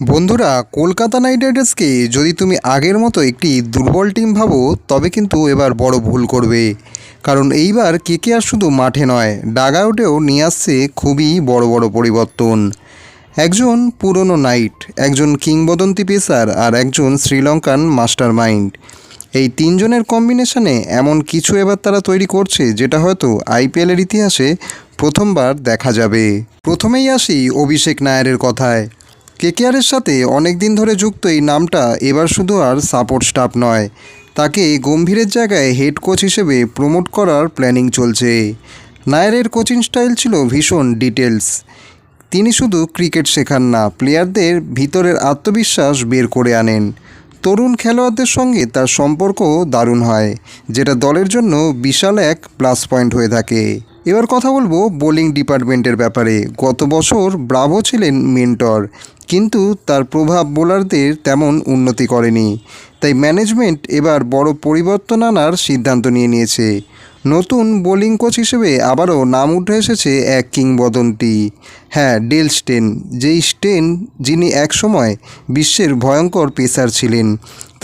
বন্ধুরা, কলকাতা নাইট রাইডার্সকে যদি তুমি আগের মতো একটি দুর্বল টিম ভাবো, তবে কিন্তু এবার বড় ভুল করবে। কারণ এইবার কে আর শুধু মাঠে নয়, ডাগাউটেও নিয়ে আসছে খুবই বড় বড় পরিবর্তন। একজন পুরনো নাইট, একজন কিংবদন্তি পেসার আর একজন শ্রীলঙ্কান মাস্টার মাইন্ড এই তিনজনের কম্বিনেশনে এমন কিছু এবার তারা তৈরি করছে, যেটা হয়তো আইপিএলের ইতিহাসে প্রথমবার দেখা যাবে। প্রথমেই আসি অভিষেক নায়ারের কথায়। কেকেআরের সাথে অনেক দিন ধরে যুক্ত এই নামটা এবার শুধু আর সাপোর্ট স্টাফ নয়, তাকে গম্ভীরের জায়গায় হেড কোচ হিসেবে প্রমোট করার প্ল্যানিং চলছে। নায়ারের কোচিং স্টাইল ছিল ভীষণ ডিটেলস তিনি শুধু ক্রিকেট শেখান না, প্লেয়ারদের ভিতরের আত্মবিশ্বাস বের করে আনেন। তরুণ খেলোয়াড়দের সঙ্গে তার সম্পর্ক দারুণ হয়, যেটা দলের জন্য বিশাল এক প্লাস পয়েন্ট হয়ে থাকে। এবার কথা বলব বোলিং ডিপার্টমেন্টের ব্যাপারে। গত বছর ব্রাভো ছিলেন মেন্টর, কিন্তু তার প্রভাব বোলারদের তেমন উন্নতি করেনি। তাই ম্যানেজমেন্ট এবার বড় পরিবর্তন আনার সিদ্ধান্ত নিয়ে নিয়েছে। নতুন বোলিং কোচ হিসেবে আবারও নাম উঠে এসেছে এক কিংবদন্তি। হ্যাঁ ডেল স্টেন, যেই স্টেন যিনি একসময় বিশ্বের ভয়ঙ্কর পেসার ছিলেন।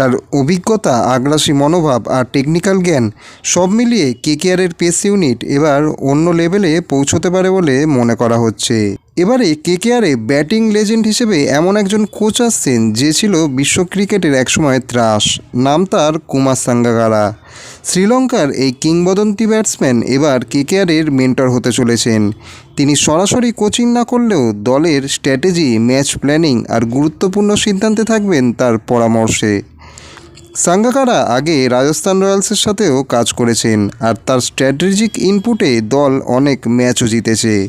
তার অভিজ্ঞতা, আগ্রাসী মনোভাব আর টেকনিক্যাল জ্ঞান সব মিলিয়ে কেকেআরের পেস ইউনিট এবার অন্য লেভেলে পৌঁছতে পারে বলে মনে করা হচ্ছে। এবারে কেকেআরে ব্যাটিং লেজেন্ড হিসেবে এমন একজন কোচ আসছেন যে ছিল বিশ্ব ক্রিকেটের একসময় ত্রাস। নাম তার কুমার সাঙ্গাগারা শ্রীলঙ্কার এই কিংবদন্তি ব্যাটসম্যান এবার কেকেআরের মেন্টর হতে চলেছেন। তিনি সরাসরি কোচিং না করলেও দলের স্ট্র্যাটেজি ম্যাচ প্ল্যানিং আর গুরুত্বপূর্ণ সিদ্ধান্তে থাকবেন তার পরামর্শে। সাঙ্গাকারা আগে রাজস্থান রয়্যালসের সাথেও কাজ করেছেন, আর তার স্ট্র্যাটেজিক ইনপুটে দল অনেক ম্যাচও জিতেছে।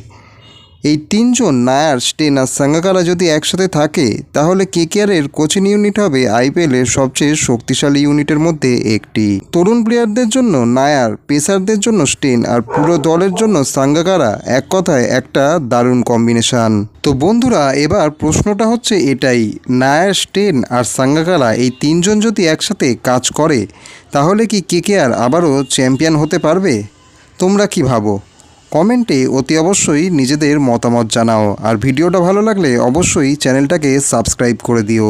এই তিনজন নায়ার, স্টেন আর সাঙ্গাকারা যদি একসাথে থাকে, তাহলে কেকেআরের কোচিং ইউনিট হবে আইপিএলের সবচেয়ে শক্তিশালী ইউনিটের মধ্যে একটি। তরুণ প্লেয়ারদের জন্য নায়ার, পেসারদের জন্য স্টেন আর পুরো দলের জন্য সাঙ্গাকারা এক কথায় একটা দারুণ কম্বিনেশন। তো বন্ধুরা, এবার প্রশ্নটা হচ্ছে এটাই, নায়ার, স্টেন আর সাঙ্গাকারা এই তিনজন যদি একসাথে কাজ করে, তাহলে কি কেকেআর আবারও চ্যাম্পিয়ন হতে পারবে? তোমরা কি ভাবো? কমেন্টে অতি অবশ্যই নিজেদের মতামত জানাও। আর ভিডিওটা ভালো লাগলে অবশ্যই চ্যানেলটাকে সাবস্ক্রাইব করে দিও।